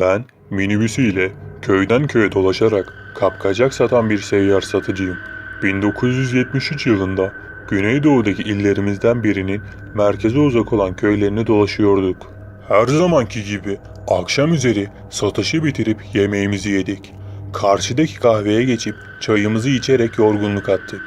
Ben minibüsüyle köyden köye dolaşarak kapkacak satan bir seyyar satıcıyım. 1973 yılında Güneydoğu'daki illerimizden birinin merkeze uzak olan köylerini dolaşıyorduk. Her zamanki gibi akşam üzeri satışı bitirip yemeğimizi yedik. Karşıdaki kahveye geçip çayımızı içerek yorgunluk attık.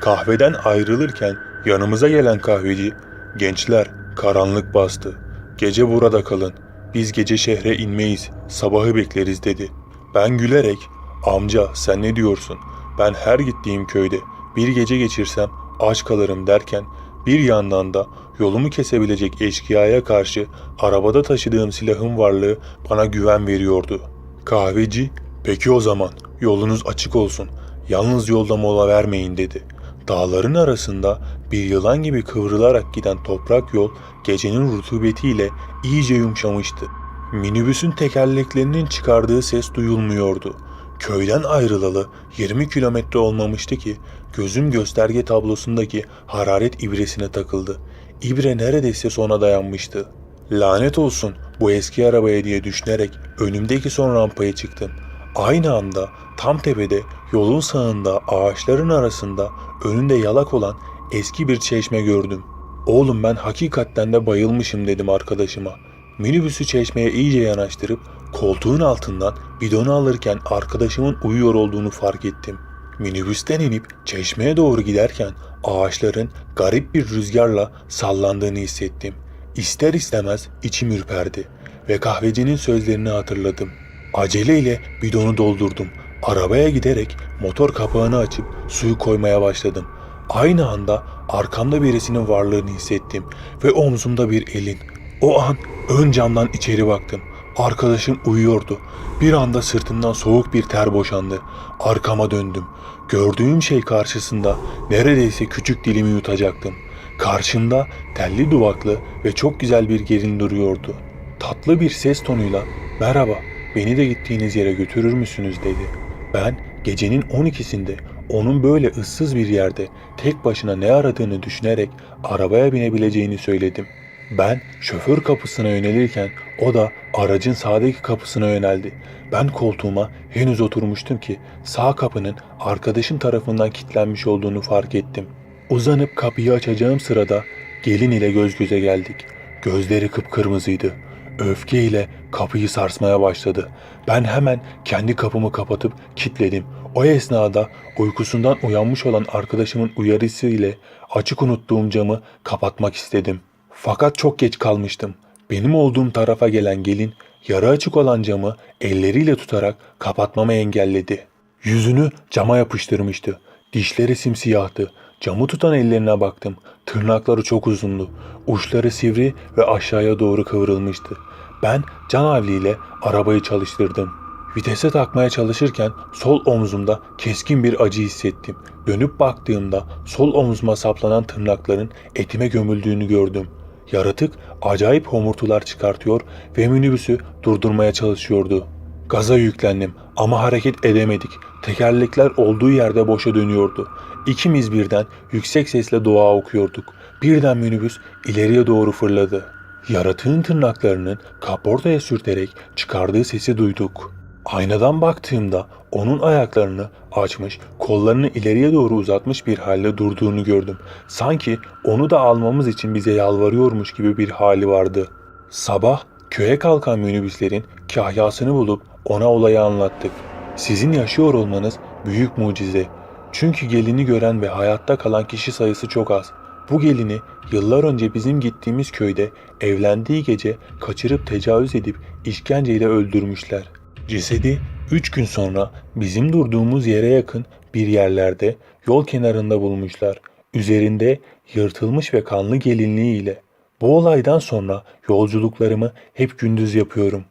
Kahveden ayrılırken yanımıza gelen kahveci, gençler karanlık bastı. Gece burada kalın. Biz gece şehre inmeyiz. Sabahı bekleriz dedi. Ben gülerek amca sen ne diyorsun? Ben her gittiğim köyde bir gece geçirsem aç kalırım derken bir yandan da yolumu kesebilecek eşkıyaya karşı arabada taşıdığım silahın varlığı bana güven veriyordu. Kahveci, peki o zaman yolunuz açık olsun, yalnız yolda mola vermeyin dedi. Dağların arasında bir yılan gibi kıvrılarak giden toprak yol gecenin rutubetiyle iyice yumuşamıştı. Minibüsün tekerleklerinin çıkardığı ses duyulmuyordu. Köyden ayrılalı 20 kilometre olmamıştı ki gözüm gösterge tablosundaki hararet ibresine takıldı. İbre neredeyse sona dayanmıştı. Lanet olsun bu eski arabaya diye düşünerek önümdeki son rampaya çıktım. Aynı anda tam tepede yolun sağında ağaçların arasında önünde yalak olan eski bir çeşme gördüm. Oğlum ben hakikaten de bayılmışım dedim arkadaşıma. Minibüsü çeşmeye iyice yanaştırıp koltuğun altından bidonu alırken arkadaşımın uyuyor olduğunu fark ettim. Minibüsten inip çeşmeye doğru giderken ağaçların garip bir rüzgarla sallandığını hissettim. İster istemez içim ürperdi ve kahvecinin sözlerini hatırladım. Aceleyle bidonu doldurdum. Arabaya giderek motor kapağını açıp suyu koymaya başladım. Aynı anda arkamda birisinin varlığını hissettim ve omzumda bir elin. O an ön camdan içeri baktım. Arkadaşım uyuyordu. Bir anda sırtından soğuk bir ter boşandı. Arkama döndüm. Gördüğüm şey karşısında neredeyse küçük dilimi yutacaktım. Karşımda telli duvaklı ve çok güzel bir gelin duruyordu. Tatlı bir ses tonuyla "Merhaba, beni de gittiğiniz yere götürür müsünüz?" dedi. Ben gecenin 12'sinde onun böyle ıssız bir yerde tek başına ne aradığını düşünerek arabaya binebileceğini söyledim. Ben şoför kapısına yönelirken o da aracın sağdaki kapısına yöneldi. Ben koltuğuma henüz oturmuştum ki sağ kapının arkadaşım tarafından kilitlenmiş olduğunu fark ettim. Uzanıp kapıyı açacağım sırada gelin ile göz göze geldik. Gözleri kıpkırmızıydı. Öfkeyle kapıyı sarsmaya başladı. Ben hemen kendi kapımı kapatıp kilitledim. O esnada uykusundan uyanmış olan arkadaşımın uyarısı ile açık unuttuğum camı kapatmak istedim. Fakat çok geç kalmıştım. Benim olduğum tarafa gelen gelin yarı açık olan camı elleriyle tutarak kapatmamı engelledi. Yüzünü cama yapıştırmıştı. Dişleri simsiyahtı. Camı tutan ellerine baktım. Tırnakları çok uzundu. Uçları sivri ve aşağıya doğru kıvrılmıştı. Ben canavliyle arabayı çalıştırdım. Vitese takmaya çalışırken sol omzumda keskin bir acı hissettim. Dönüp baktığımda sol omzuma saplanan tırnakların etime gömüldüğünü gördüm. Yaratık acayip homurtular çıkartıyor ve minibüsü durdurmaya çalışıyordu. Gaza yüklendim ama hareket edemedik. Tekerlekler olduğu yerde boşa dönüyordu. İkimiz birden yüksek sesle dua okuyorduk. Birden minibüs ileriye doğru fırladı. Yaratığın tırnaklarının kaportaya sürterek çıkardığı sesi duyduk. Aynadan baktığımda onun ayaklarını açmış, kollarını ileriye doğru uzatmış bir halde durduğunu gördüm. Sanki onu da almamız için bize yalvarıyormuş gibi bir hali vardı. Sabah köye kalkan minibüslerin kahyasını bulup ona olayı anlattık. Sizin yaşıyor olmanız büyük mucize. Çünkü gelini gören ve hayatta kalan kişi sayısı çok az. Bu gelini yıllar önce bizim gittiğimiz köyde evlendiği gece kaçırıp tecavüz edip işkenceyle öldürmüşler. Cesedi 3 gün sonra bizim durduğumuz yere yakın bir yerlerde yol kenarında bulmuşlar. Üzerinde yırtılmış ve kanlı gelinliği ile. Bu olaydan sonra yolculuklarımı hep gündüz yapıyorum.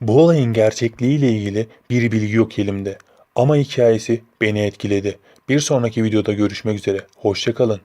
Bu olayın gerçekliğiyle ilgili bir bilgi yok elimde. Ama hikayesi beni etkiledi. Bir sonraki videoda görüşmek üzere. Hoşçakalın.